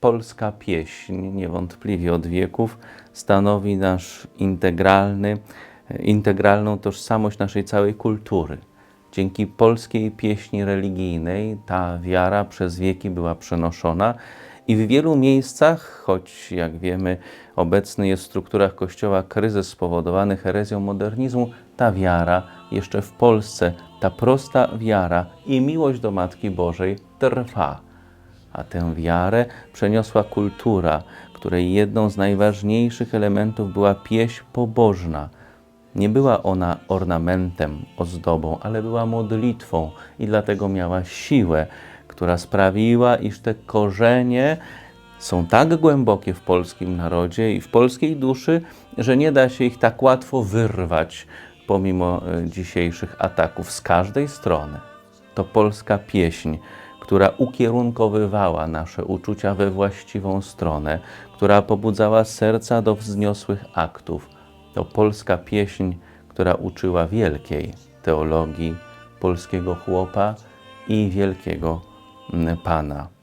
polska pieśń niewątpliwie od wieków stanowi nasz integralny, integralną tożsamość naszej całej kultury. Dzięki polskiej pieśni religijnej ta wiara przez wieki była przenoszona i w wielu miejscach, choć jak wiemy, obecny jest w strukturach Kościoła kryzys spowodowany herezją modernizmu, ta wiara jeszcze w Polsce, ta prosta wiara i miłość do Matki Bożej trwa. A tę wiarę przeniosła kultura, której jedną z najważniejszych elementów była pieśń pobożna. Nie była ona ornamentem, ozdobą, ale była modlitwą i dlatego miała siłę, która sprawiła, iż te korzenie są tak głębokie w polskim narodzie i w polskiej duszy, że nie da się ich tak łatwo wyrwać pomimo e, dzisiejszych ataków z każdej strony. To polska pieśń, która ukierunkowywała nasze uczucia we właściwą stronę, która pobudzała serca do wzniosłych aktów. To polska pieśń, która uczyła wielkiej teologii polskiego chłopa i wielkiego mm, Pana.